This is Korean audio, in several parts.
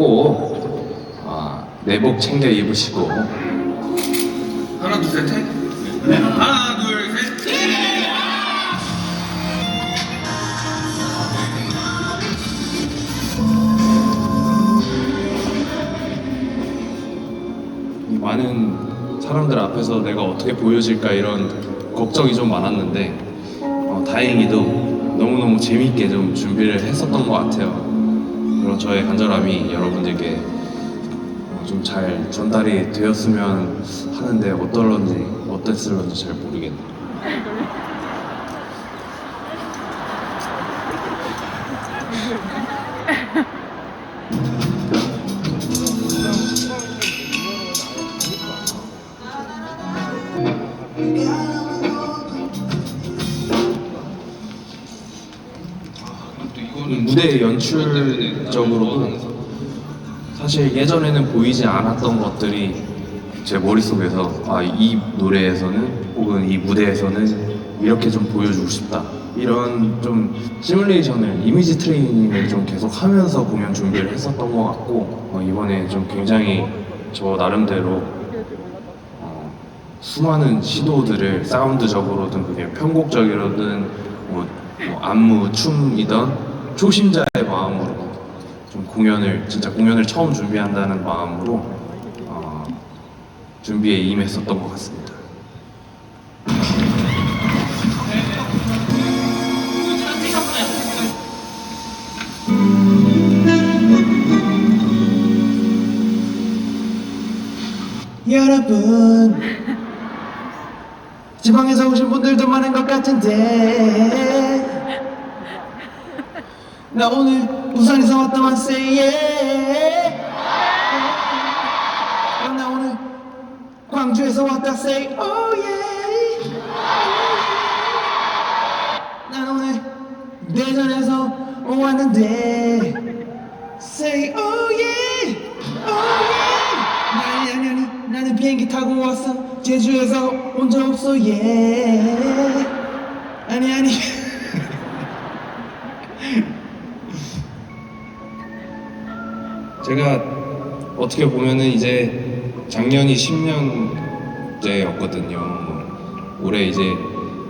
꼭 아, 내복 챙겨 입으시고 하나 둘 셋. 네. 하나 둘 셋. 이 많은 사람들 앞에서 내가 어떻게 보여질까 이런 걱정이 좀 많았는데 어, 다행히도 너무너무 재밌게 좀 준비를 했었던 것 같아요. 그런 저의 간절함이 여러분들께 어, 좀잘 전달이 되었으면 하는데 어떨런지 어땠을런지 잘 모르겠네요. 무대 연출적으로도 사실 예전에는 보이지 않았던 것들이 제 머릿속에서 아, 이 노래에서는 혹은 이 무대에서는 이렇게 좀 보여주고 싶다. 이런 좀 시뮬레이션을 이미지 트레이닝을 좀 계속 하면서 공연 준비를 했었던 것 같고 어, 이번에 좀 굉장히 저 나름대로 어, 수많은 시도들을 사운드적으로든 그게 편곡적이로든 뭐, 뭐 안무, 춤이던 초심자의 마음으로 좀 공연을 진짜 공연을 처음 준비한다는 마음으로 어, 준비에 임했었던 것 같습니다. 여러분 지방에서 오신 분들도 많은 것 같은데 나 오늘 부산에서 왔다만 say yeah 나 오늘 광주에서 왔다 say oh 난 오늘 대전에서 왔는데. Say oh yeah. Oh yeah. 아니 아니 아니. 나는 비행기 타고 왔어. 제주에서 온 적 없어. Yeah. 아니 아니 제가 어떻게 보면은 이제 작년이 10년째였거든요. 올해 이제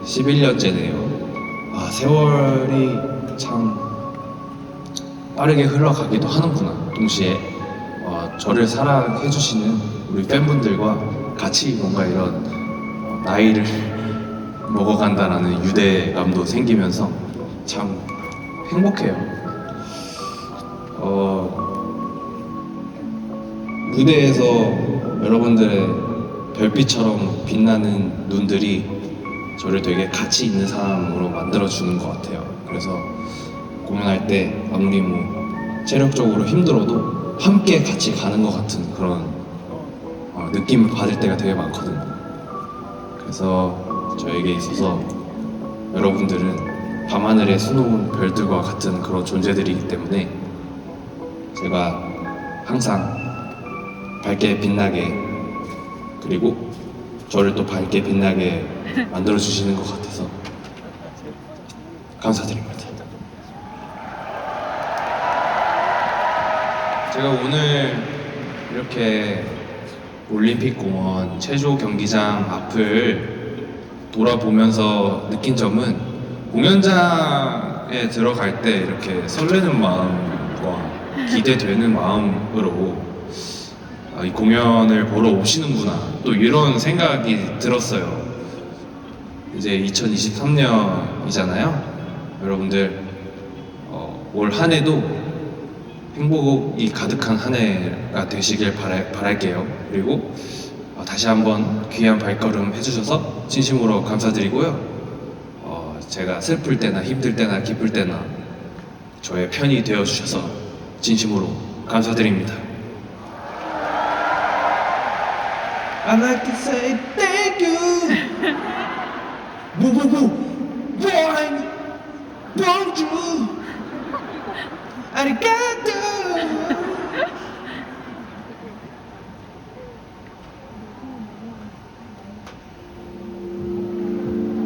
11년째네요. 아, 세월이 참 빠르게 흘러가기도 하는구나. 동시에 어, 저를 사랑해주시는 우리 팬분들과 같이 뭔가 이런 어, 나이를 먹어간다라는 유대감도 생기면서 참 행복해요. 어, 무대에서 여러분들의 별빛처럼 빛나는 눈들이 저를 되게 가치 있는 사람으로 만들어주는 것 같아요. 그래서 공연할 때 아무리 뭐 체력적으로 힘들어도 함께 같이 가는 것 같은 그런 어, 느낌을 받을 때가 되게 많거든요. 그래서 저에게 있어서 여러분들은 밤하늘에 수놓은 별들과 같은 그런 존재들이기 때문에 제가 항상 밝게 빛나게 그리고 저를 또 밝게 빛나게 만들어 주시는 것 같아서 감사드립니다. 제가 오늘 이렇게 올림픽 공원 체조 경기장 앞을 돌아보면서 느낀 점은 공연장에 들어갈 때 이렇게 설레는 마음과 기대되는 마음으로 아, 이 공연을 보러 오시는구나 또 이런 생각이 들었어요. 이제 2023년이잖아요. 여러분들 어, 올 한해도 행복이 가득한 한 해가 되시길 바랄, 바랄게요. 그리고 어, 다시 한번 귀한 발걸음 해주셔서 진심으로 감사드리고요. 어, 제가 슬플 때나 힘들 때나 기쁠 때나 저의 편이 되어 주셔서 진심으로 감사드립니다. I like to say thank you. Woo woo woo. Boing Bonjour Arigato